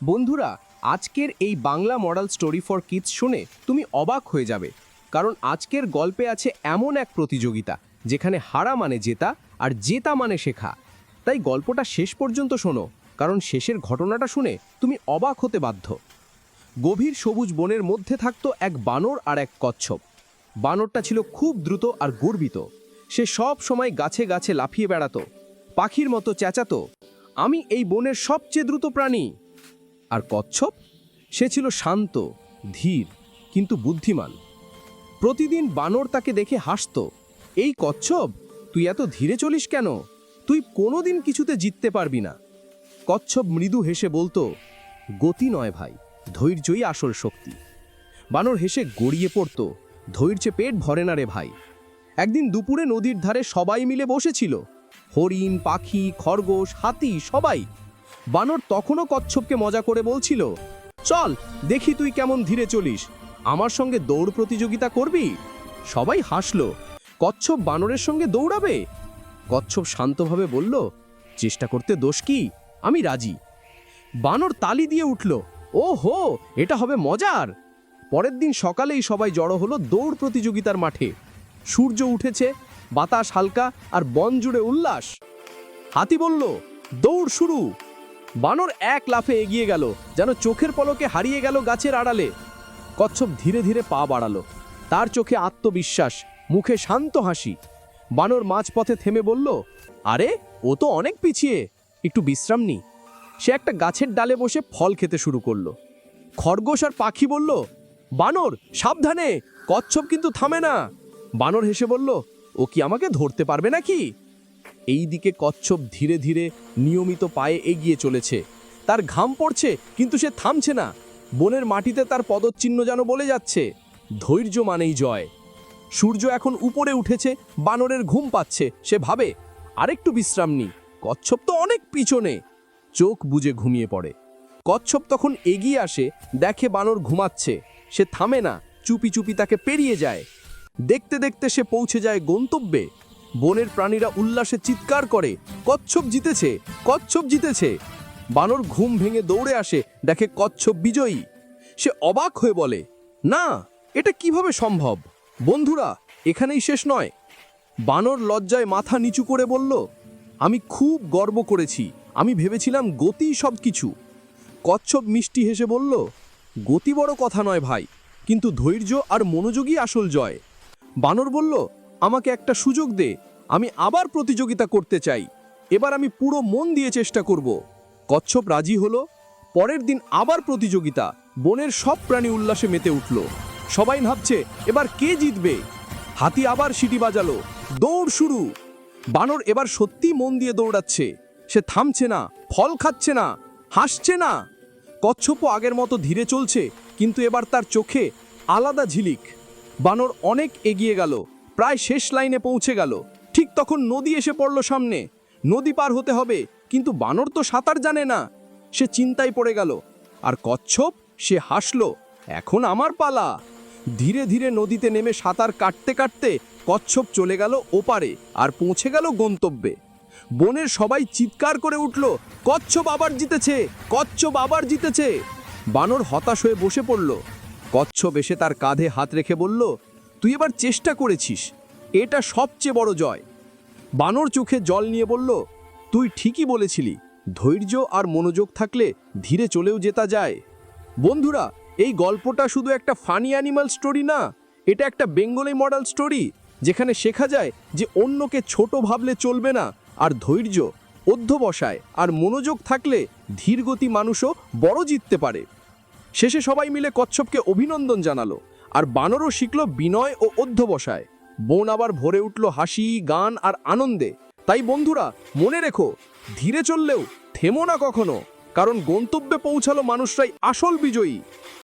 বন্ধুরা, আজকের এই Bangla model story for kids শুনে তুমি অবাক হয়ে যাবে, কারণ আজকের গল্পে আছে এমন এক প্রতিযোগিতা, যেখানে হারা মানে জেতা আর জেতা মানে শেখা। তাই গল্পটা শেষ পর্যন্ত শোনো, কারণ শেষের ঘটনাটা শুনে তুমি অবাক হতে বাধ্য। গভীর সবুজ বনের মধ্যে থাকতো এক বানর আর এক কচ্ছপ। বানরটা ছিল খুব দ্রুত আর গর্বিত। সে সব সময় গাছে গাছে লাফিয়ে বেড়াতো, পাখির মতো চেঁচাতো, আমি এই বনের সবচেয়ে দ্রুত প্রাণী। আর কচ্ছপ? সে ছিল শান্ত, ধীর, কিন্তু বুদ্ধিমান। প্রতিদিন বানর তাকে দেখে হাসতো, এই কচ্ছপ, তুই এত ধীরে চলিস কেন? তুই কোনোদিন কিছুতে জিততে পারবি না। কচ্ছপ মৃদু হেসে বলতো, গতি নয় ভাই, ধৈর্যই আসল শক্তি। বানর হেসে গড়িয়ে পড়তো, ধৈর্যে পেট ভরে না রে ভাই। একদিন দুপুরে নদীর ধারে সবাই মিলে বসেছিল। হরিণ, পাখি, খরগোশ, হাতি, সবাই বানর তখনও কচ্ছপকে মজা করে বলছিল, চল, দেখি তুই কেমন ধীরে চলিস। আমার সঙ্গে দৌড় প্রতিযোগিতা করবি? সবাই হাসলো, কচ্ছপ বানরের সঙ্গে দৌড়াবে? কচ্ছপ শান্তভাবে বলল, চেষ্টা করতে দোষ কি? আমি রাজি। বানর তালি দিয়ে উঠল ও হো এটা হবে মজার! পরের দিন সকালেই সবাই জড়ো হলো দৌড় প্রতিযোগিতার মাঠে। সূর্য উঠেছে, বাতাস হালকা আর বন জুড়ে উল্লাস। হাতি বলল, দৌড় শুরু। বানর এক লাফে এগিয়ে গেল, যেন চোখের পলকে হারিয়ে গেল গাছের আড়ালে। কচ্ছপ ধীরে ধীরে পা বাড়ালো। তার চোখে আত্মবিশ্বাস, মুখে শান্ত হাসি। বানর মাঝপথে থেমে বলল, আরে, ও তো অনেক পিছিয়ে। একটু বিশ্রাম নি। সে একটা গাছের ডালে বসে ফল খেতে শুরু করল। খরগোশ আর পাখি বলল, বানর, সাবধানে, কচ্ছপ কিন্তু থামে না। বানর হেসে বলল, ও কি আমাকে ধরতে পারবে নাকি? এই দিকে কচ্ছপ ধীরে ধীরে নিয়মিত পায়ে এগিয়ে চলেছে। তার ঘাম পড়ছে, কিন্তু সে থামছে না। বনের মাটিতে তার পদচিহ্ন যেন বলে যাচ্ছে, ধৈর্য মানেই জয়। সূর্য এখন উপরে উঠেছে, বানরের ঘুম পাচ্ছে, সে ভাবে, আরেকটু বিশ্রাম নি কচ্ছপ তো অনেক পিছনে। চোখ বুজে ঘুমিয়ে পড়ে। কচ্ছপ তখন এগিয়ে আসে, দেখে বানর ঘুমাচ্ছে, সে থামে না, চুপি চুপি তাকে পেরিয়ে যায়। দেখতে দেখতে সে পৌঁছে যায় গন্তব্যে। বনের প্রাণীরা উল্লাসে চিৎকার করে, কচ্ছপ জিতেছে কচ্ছপ জিতেছে। বানর ঘুম ভেঙে দৌড়ে আসে, দেখে কচ্ছপ বিজয়ী। সে অবাক হয়ে বলে, না, এটা কীভাবে সম্ভব? বন্ধুরা, এখানেই শেষ নয়। বানর লজ্জায় মাথা নিচু করে বলল, আমি খুব গর্ব করেছি। আমি ভেবেছিলাম গতি সব কিছু কচ্ছপ মিষ্টি হেসে বলল, গতি বড় কথা নয় ভাই, কিন্তু ধৈর্য আর মনোযোগই আসল জয়। বানর বলল, আমাকে একটা সুযোগ দে আমি আবার প্রতিযোগিতা করতে চাই। এবার আমি পুরো মন দিয়ে চেষ্টা করব। কচ্ছপ রাজি হলো, পরের দিন আবার প্রতিযোগিতা, বনের সব প্রাণী উল্লাসে মেতে উঠল। সবাই ভাবছে, এবার কে জিতবে? হাতি আবার সিটি বাজালো, দৌড় শুরু। বানর এবার সত্যি মন দিয়ে দৌড়াচ্ছে। সে থামছে না, ফল খাচ্ছে না, হাসছে না। কচ্ছপও আগের মতো ধীরে চলছে, কিন্তু এবার তার চোখে আলাদা ঝিলিক। বানর অনেক এগিয়ে গেল, প্রায় শেষ লাইনে পৌঁছে গেল। ঠিক তখন নদী এসে পড়ল সামনে। নদী পার হতে হবে, কিন্তু বানর তো সাঁতার জানে না। সে চিন্তায় পড়ে গেল, আর কচ্ছপ, সে হাসলো, এখন আমার পালা। ধীরে ধীরে নদীতে নেমে সাঁতার কাটতে কাটতে কচ্ছপ চলে গেল ওপারে আর পৌঁছে গেল গন্তব্যে। বনের সবাই চিৎকার করে উঠল, কচ্ছপ আবার জিতেছে! কচ্ছপ আবার জিতেছে! বানর হতাশ হয়ে বসে পড়ল। কচ্ছপ এসে তার কাঁধে হাত রেখে বলল, তুই এবার চেষ্টা করেছিস। এটা সবচেয়ে বড় জয়। বানর চোখে জল নিয়ে বলল, তুই ঠিকই বলেছিলি, ধৈর্য আর মনোযোগ থাকলে ধীরে চলেও যেতা যায়। বন্ধুরা, এই গল্পটা শুধু একটা ফানি অ্যানিমাল স্টোরি না, এটা একটা বেঙ্গলি মডেল স্টোরি যেখানে শেখা যায় যে অন্যকে ছোট ভাবলে চলবে না, আর ধৈর্য, অধ্যবসায় আর মনোযোগ থাকলে ধীরগতি মানুষও বড় জিততে পারে। শেষে সবাই মিলে কচ্ছপকে অভিনন্দন জানালো, আর বানরও শিখল বিনয় ও অধ্যবসায়। বন আবার ভরে উঠল হাসি, গান আর আনন্দে। তাই বন্ধুরা, মনে রেখো, ধীরে চললেও থেমো না কখনো, কারণ গন্তব্যে পৌঁছালো মানুষরাই আসল বিজয়ী।